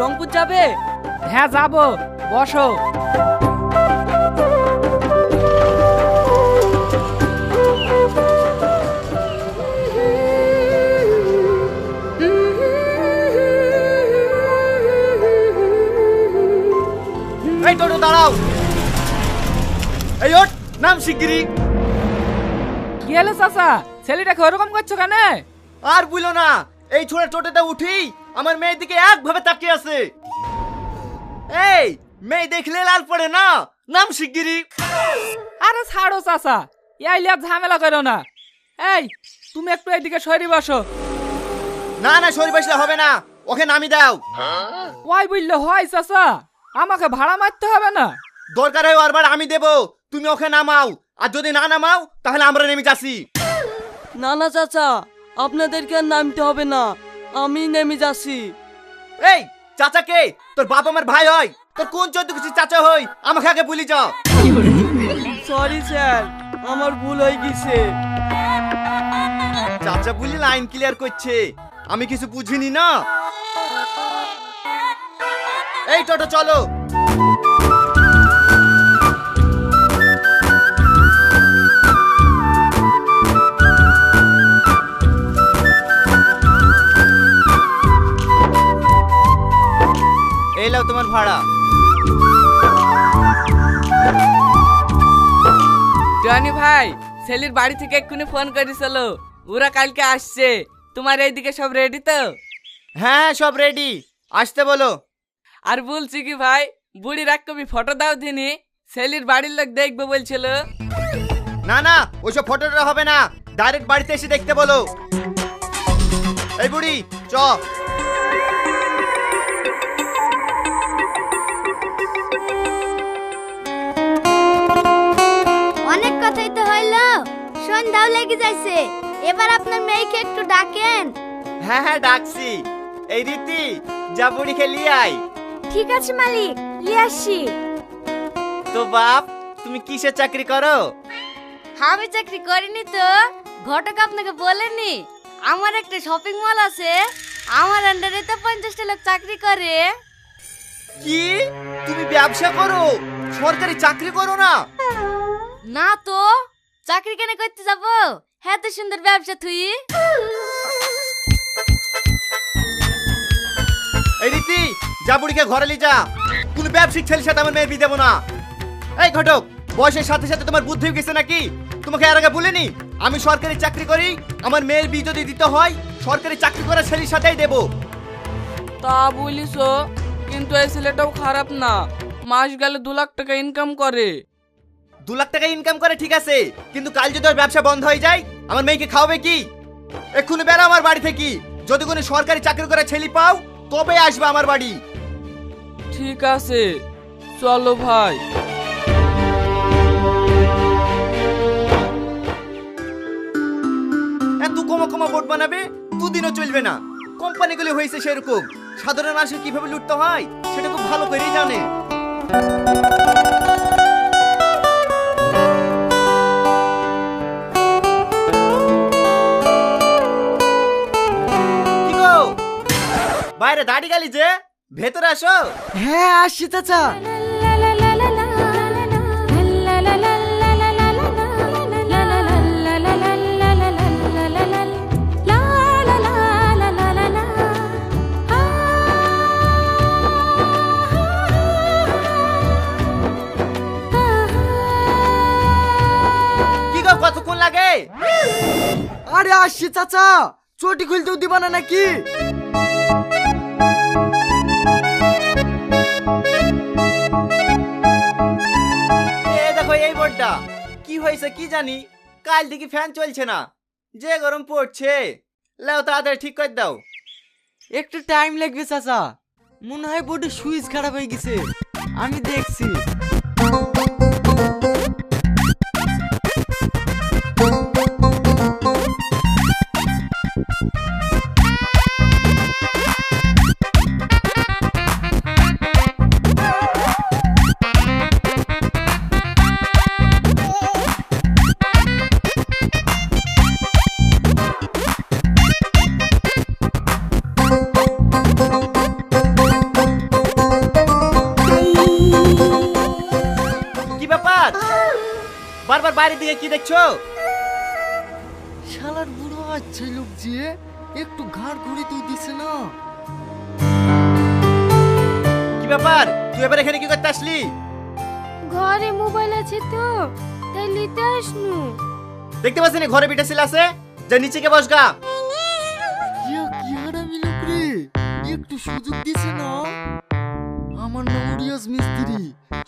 রংপুর যাবে? হ্যাঁ যাব। বসো। এই টোটো দাঁড়াও। এই নাম শিগগিরি কি হলো চাচা? ছেলেটাকে ওরকম করছ কেন? আর বুঝলো না এই ছোট টোটোতে উঠি। আমার মেয়ের দিকে একভাবে তাকিয়ে আছে। এই মেয়ে দেখলে লাল পড়ে না? নাম শিগগিরি আরে ছাড়ো চাচা ইয়াইলে আর ঝামেলা করো না। এই তুমি একটু এদিকে সরি বসো। না না শরীর বসলে হবে না। ওকে নামি দাও। ওই বললে হয় চাচা আমাকে ভাড়া মারতে হবে না? দরকার হয় বারবার আমি দেব তুমি ওকে নামাও। আর যদি না নামাও তাহলে আমরা নেমে যাচ্ছি। না না চাচা আপনাদেরকে আর নামতে হবে না। আমি নেমে যাচ্ছি। এই চাচা কে? তোর বাপ আমার ভাই হয়। তোর কোন চোদ্দ কিছু চাচা হই? আমাকে আগে বলি যাও। সরি স্যার আমার ভুল হয়ে গেছে। চাচা বলি লাইন ক্লিয়ার করছে। আমি কিছু বুঝিনি না। এই টোটো চলো। টনি ভাই ছেলের বাড়ি থেকে এক্ষুনি ফোন করেছিল। ওরা কালকে আসছে। তোমার এইদিকে সব রেডি তো? হ্যাঁ সব রেডি আসতে বলো। আর বলছি কি ভাই বুড়ির এক কবি ফটো দাও দিনি। ছেলের বাড়ির লোক দেখবে বলছিল। না না ওইসব ফটোটা হবে না। ডাইরেক্ট বাড়িতে এসে দেখতে বলো। এই বুড়ি চ। কথাই তো হইল। সন্ধ্যাও লেগে যাইছে। এবার আপনার মেয়েকে একটু ডাকেন। হ্যাঁ হ্যাঁ ডাকছি। এই রীতি যা বুড়ি খেলি আই ঠিক আছে মালিক। নিয়ে আসি তো বাপ তুমি কিসের চাকরি করো? আমি চাকরি করিনি তো। ঘটক আপনাকে বলেনি। আমার একটা শপিং মল আছে। আমার আন্ডারে তো পঞ্চাশটা লোক চাকরি করে। কি? তুমি ব্যবসা করো? সরকারি চাকরি করো না? না তো চাকরি কেন করতে যাব? হ্যাঁ তো সুন্দর ব্যবসা তুই। এই রীতি যা বুড়িকে ঘরে লি যা। কোনো ব্যবসায়িক ছেলের সাথে আমার মেয়ের বিয়ে দেবো না। এই ঘটক বয়সের সাথে সাথে তোমার বুদ্ধি গেছে নাকি? তোমাকে আর আগে বলিনি আমি সরকারি চাকরি করি আমার মেয়ের বিয়ে যদি দিতে হয় সরকারি চাকরি করা ছেলের সাথেই দেবো। তা বলিস কিন্তু এই ছেলেটাও খারাপ না। মাস গেলে দু লাখ টাকা ইনকাম করে। দু লাখ টাকা ইনকাম করে ঠিক আছে। কিন্তু কাল যদি ওর ব্যবসা বন্ধ হয়ে যায় আমার মেয়েকে খাওয়াবে কি? এক্ষুনি বেড়া আমার বাড়ি থেকে। যদি কোনো সরকারি চাকরি করা ছেলে পাও তবে আসবে আমার বাড়ি। ঠিক আছে। চলো ভাই। এত কমা কমা বোর্ড বানাবে দুদিনও চলবে না। কোম্পানিগুলি হয়েছে সেরকম। সাধারণ মানুষের কীভাবে লুটতে হয় সেটা খুব ভালো করেই জানে। বাইরে দাঁড়িয়ে গেলি যে ভেতরে আসো। হ্যাঁ আসছি চাচা কি গো কতক্ষণ লাগে? আরে আসছি চাচা। চটি খুলতেও দিবা না নাকি? দেখো এই বোর্ডটা। কি হয়েছে কি জানি? কাল থেকে ফ্যান চলছে না। যে গরম পড়ছে। লাও তাড়াতাড়ি ঠিক করে দাও। একটু টাইম লাগবে, চাচা। মনে হয় বোর্ডে সুইচ খারাপ হয়ে গেছে। আমি দেখছি। বাইরের দিকে কি দেখছ? শালার বুড়ো আচ্ছা লোক যে একটু ঘাড় ঘুরে তুই দিছে না। কি ব্যাপার? তুই এবার এখানে কি করতে আসলি? ঘরে মোবাইল আছে তো তাই নিতে আসনু। দেখতে পাচ্ছি না ঘরে বিটা ছিল আছে? যে নিচে কে বসগা ইয়া কি হারামি লোক রে? একটু সুযোগ দিছে না? আমার নাম রিয়াজ মিস্ত্রি।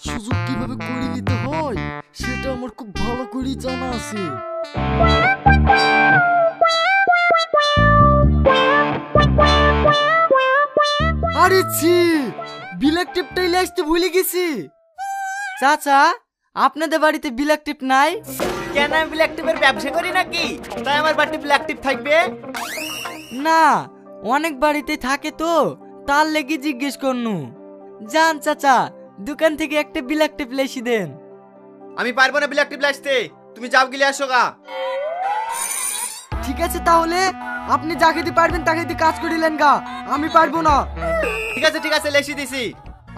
সুযোগ কীভাবে করে নিতে হয় সেটা আমার খুব ভালো করে জানা আছে। আরে ছি বিলাক টিপটাই আসতে ভুলে গেছি। চাচা আপনাদের বাড়িতে বিলাক টিপ নাই? কেন আমি ব্ল্যাক টিপের ব্যবসা করি নাকি? তাই আমার বাড়িতে ব্ল্যাক টিপ থাকবে? না অনেক বাড়িতে থাকে তো তার লেগে জিজ্ঞেস করনু। যান চাচা দোকান থেকে একটা বিলাক টিপ লেসি দেন। আমি পারব না বিলাক টিপ আসতে তুমি যাও গিলে আসো গা। ঠিক আছে তাহলে আপনি যাকে দিয়ে পারবেন তাকে দিয়ে কাজ করিলেন গা আমি পারব না। ঠিক আছে ঠিক আছে লেসি দিছি।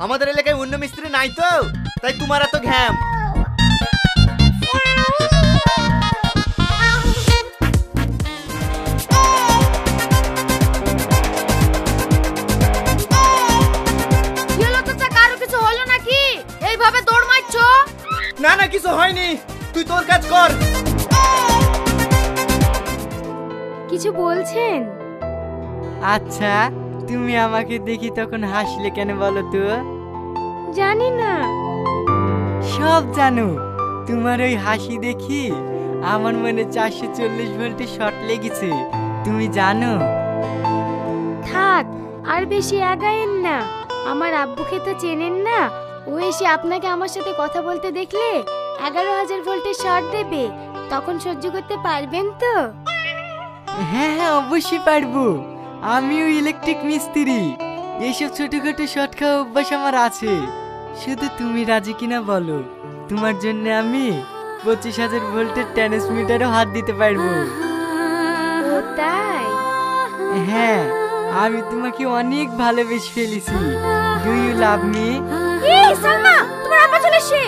আমাদের এলাকায় অন্য মিস্ত্রি নাই তো তাই তোমার এত ঘ্যাম। না না কিছু হয়নি। তুই তোর কাজ কর। কিছু বলছেন? আচ্ছা তুমি আমাকে দেখি তখন হাসলে কেন বলো তো? জানি না। সব জানো তোমার ওই হাসি দেখি আমার মনে চারশো চল্লিশ ভোল্টে শর্ট লেগেছে তুমি জানো? থাক আর বেশি আগায়েন না। আমার আব্বুকে তো চেনেন না ও এসে আপনাকে আমার সাথে কথা বলতে দেখলে এগারো হাজার ভোল্টের শর্ট দেবে তখন সহ্য করতে পারবেন তো? হ্যাঁ হ্যাঁ অবশ্যই পারব। আমিও ইলেকট্রিক মিস্ত্রি। এইসব ছোটখাটো শর্ট খাওয়া অভ্যাস আমার আছে। শুধু তুমি রাজি কিনা বলো। তোমার জন্য আমি পঁচিশ হাজার ভোল্টের ট্রান্সমিটারও হাত দিতে পারব। ও তাই? হ্যাঁ আমি তোমাকে অনেক ভালোবেসে ফেলেছি। ডু ইউ লাভ মি এই সালমা তোমার আব্বা চলে এসে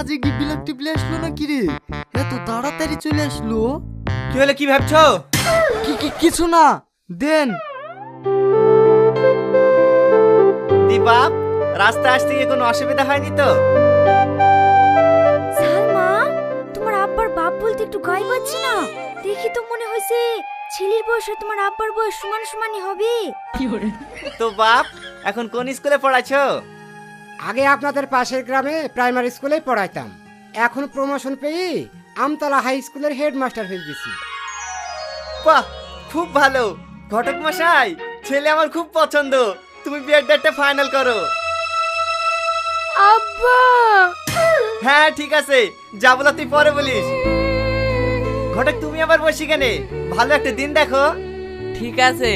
জাহাজে কি বিলাক টিপলে আসলো না কি রে? এত তাড়াতাড়ি চলে আসলো? কি হলে কি ভাবছ? কি কি কিছু না দেন। দীপাপ রাস্তায় আসতে গিয়ে কোনো অসুবিধা হয়নি তো? সালমা তোমার আব্বার বাপ বলতে একটু গায়ে পাচ্ছি না। দেখি তো মনে হয়েছে ছেলের বয়স আর তোমার আব্বার বয়স সমান সমানই হবে। তো বাপ এখন কোন স্কুলে পড়াছো আগে আপনাদের পাশের গ্রামে প্রাইমারি স্কুলেই পড়াইতাম। এখন প্রমোশন পেয়ে আমতলা হাই স্কুলের হেডমাস্টার হয়ে গেছি। বাহ খুব ভালো। ঘটক মশাই ছেলে আমার খুব পছন্দ। তুমি বিয়ের ডেটটা ফাইনাল করো। আব্বা! হ্যাঁ ঠিক আছে। যা বলা তুই পরে বলিস। ঘটক তুমি আবার বসি কেনে? ভালো একটা দিন দেখো। ঠিক আছে।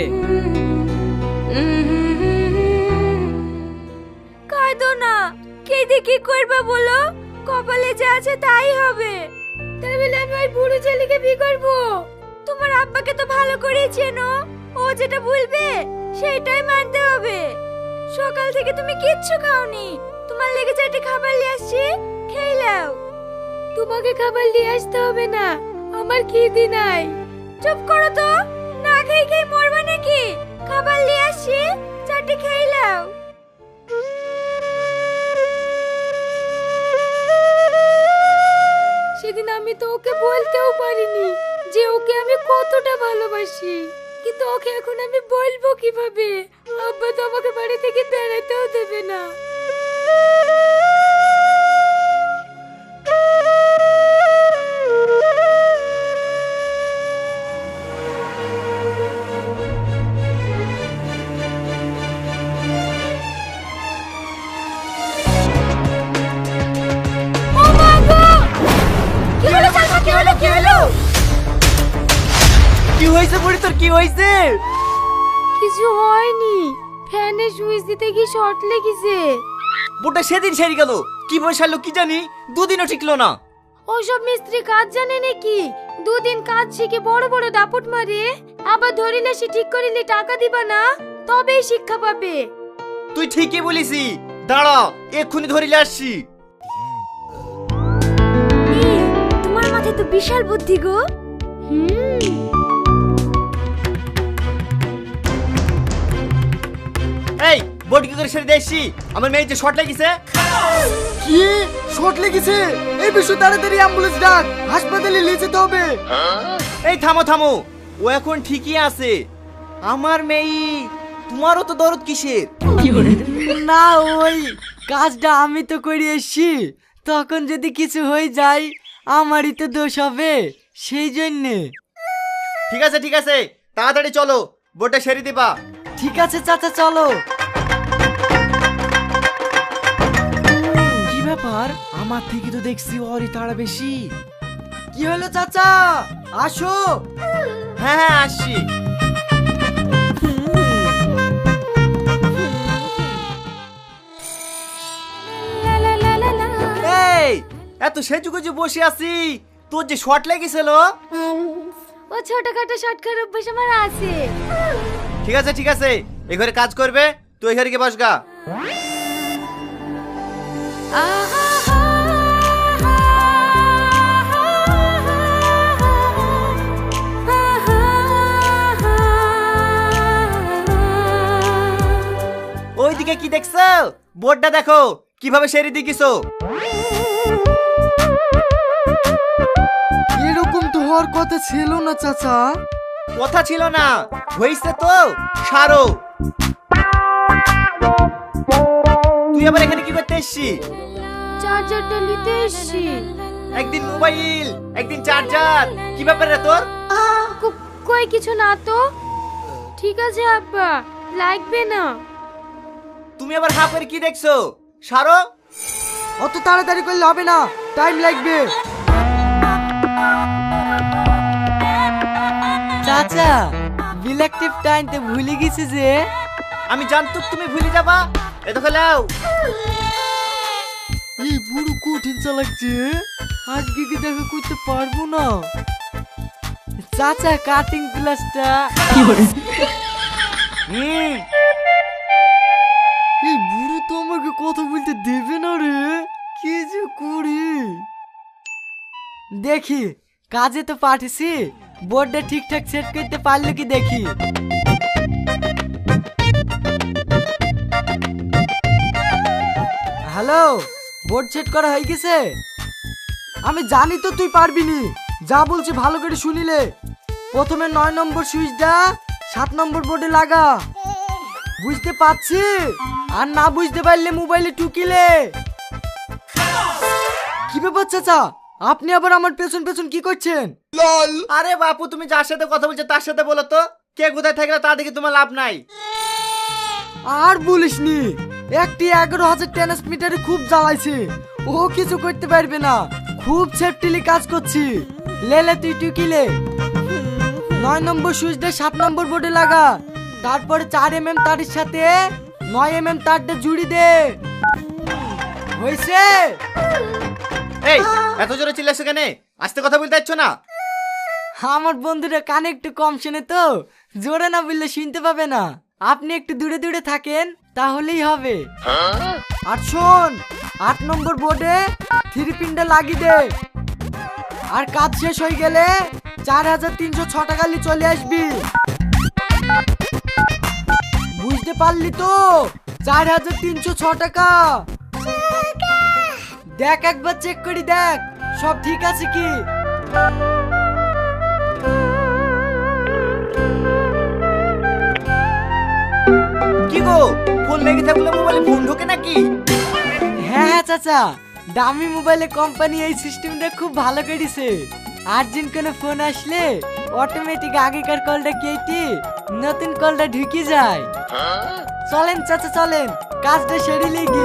কাঁদো না। কেঁদে কি করবে বলো? কপালে যা আছে তাই হবে। তাই বলে আমি ওই বুড়ো ছেলেকে বিয়ে করব। তোমার আব্বাকে তো ভালো করেই চেনো। ও যেটা বলবে, সেটাই মানতে হবে। সকাল থেকে তুমি কিচ্ছু খাওনি। তোমার লেগে চারটে খাবার নিয়ে আসছি, খেয়ে তোমাকে খাবার নিয়ে আসতে হবে না। আমার খিদে নাই। চুপ করো তো। না খেয়ে খেয়ে মরবে নাকি? খাবার নিয়ে আসছি চারটে খেয়ে আমি তো ওকে বলতেও পারিনি যে ওকে আমি কতটা ভালোবাসি। কিন্তু ওকে এখন আমি বলব কীভাবে? আব্বা তো আমাকে বাড়ি থেকে বেড়াতেও দেবে না। হয়েছে বুড়ি তোর কি হয়েছে? কিছু হয়নি। ফ্যানে সুইচ দিতে গিয়ে শর্ট লেগেছে। বোর্ডটা সেদিন সেরে গেল। কি বসালো কি জানি দুদিনও টিকলো না। ওসব মিস্ত্রি কাজ জানে নাকি? দুদিন কাজ শিখে বড় বড় দাপট মারে। আবার ধরিলে সে ঠিক করিলে টাকা দিবা না তবেই শিক্ষা পাবে। তুই ঠিকই বলিসি। দাঁড়া এক্ষুনি ধরিলে আসছি। তোমার মাথায় তো বিশাল বুদ্ধি গো। হুম। এই বোর্ড কি করে সেরে দিয়েছি আমার মেয়ে যে শর্ট লাগিছে। কি? শর্ট লেগেছে? এই বিষয়ে তাড়াতাড়ি অ্যাম্বুলেন্স ডাক। হাসপাতালে নিয়ে যেতে হবে। এই থামো থামো। ও এখন ঠিকই আছে। আমার মেয়ে তোমারও তো দরদ কিসের? না ওই কাজটা আমি তো করে এসছি। তখন যদি কিছু হয়ে যায় আমারই তো দোষ হবে। সেই জন্যে। ঠিক আছে ঠিক আছে। তাড়াতাড়ি চলো। বোর্ডটা সেরে দিবা। ঠিক আছে, চাচা, চলো। কি ব্যাপার? আমার থেকে তো দেখছি ওরই তাড়া বেশি। কি হলো, চাচা? আসো। হ্যাঁ হ্যাঁ আসছি। এই, এত সেজু গুজু বসে আছি। তোর যে শর্ট লেগেছিল? ও ছোটখাটো শর্ট খারাপ অভ্যাস আমার আছে। ঠিক আছে ঠিক আছে। এ ঘরে কাজ করবে, তুই এ ঘরে গিয়ে বসগা ওইদিকে কি দেখছ? বোর্ডটা দেখো, কীভাবে সেরে দিকিছো এরকম তো হওয়ার কথা ছিল না, চাচা। কথা ছিল না। হয়েছে তো সারো। তুই আবার এখানে কি করতে এসছি চার্জারটা নিতে এসছি। একদিন মোবাইল একদিন চার্জার। কি ব্যাপার রে তোর? কই কিছু না তো। ঠিক আছে আব্বা লাগবে না। তুমি আবার হাফ করে কি দেখছ? সারো। অত তাড়াতাড়ি করলে হবে না টাইম লাগবে। চাচা বিলেকটিভ টাইমতে ভুলে গেছি যে। আমি জানতো তুমি ভুলে যাবা। এ দেখো লাও। এই বুড়ো কঠিন চালাচ্ছে আজকে কি দেখা করতে পারব না? চাচা কাটিং প্লাসটা হুম। এই বুড়ো তো আমাকে কথা বলতে দেবে না রে। কি যে করি? দেখি কাজে তো পাঠিয়েছি। বোর্ডটা ঠিকঠাক সেট করতে পারলে কি দেখি? হ্যালো, বোর্ড সেট করা হয়ে গেছে? আমি জানি তো তুই পারবি নি। যা বলছি ভালো করে শুনিলে। প্রথমে নয় নম্বর সুইচটা সাত নম্বর বোর্ডে লাগা। বুঝতে পারছি? আর না বুঝতে পারলে মোবাইলে টুকিলে কি ব্যাপার চাচা? আপনি আবার আমার পেছন পেছন কি করছেন? আরে বাপু তুমি যার সাথে কথা বলছো তার সাথে বলো তো। কে কোথায় থাকলে তা দেখে তোমার লাভ নাই? আর বলিসনি একটি এগারো হাজার ট্রান্সমিটারে খুব জ্বালাইছে। ও কিছু করতে পারবে না খুব সেফটিলি কাজ করছি। লেলে তুই টুকিলে। নয় নম্বর সুইচটা সাত নম্বর বোর্ডে লাগা। তারপরে চার এম এম তারের সাথে নয় এম এম তারটা জুড়ি দে। হয়েছে এই এত জোরে চিল্লাছো কেন? আস্তে কথা বলতে পারছ না? আমার বন্ধুরা কানে একটু কম শোনে তো। জোরে না বললে শুনতে পাবে না। আপনি একটু দূরে দূরে থাকেন, তাহলেই হবে। আর শোন, আট নম্বর বোর্ডে থ্রি পিনটা লাগিয়ে দে। আর কাজ শেষ হয়ে গেলে চার হাজার তিনশো ছ টাকা নিয়ে চলে আসবি। বুঝতে পারলি তো? চার হাজার তিনশো ছ টাকা। দেখ একবার চেক করি দেখ, সব ঠিক আছে কি? কি গো? ফোন লেগে থাকলে মোবাইলে ফোন ঢোকে নাকি? হ্যাঁ হ্যাঁ চাচা। দামি মোবাইলে কোম্পানি এই সিস্টেমটা খুব ভালো করেছে। আর্জেন্ট কোনো ফোন আসলে অটোমেটিক আগেকার কলটা কেটে নতুন কলটা ঢুকে যায়। চলেন চাচা চলেন। কাজটা সেরে লেগে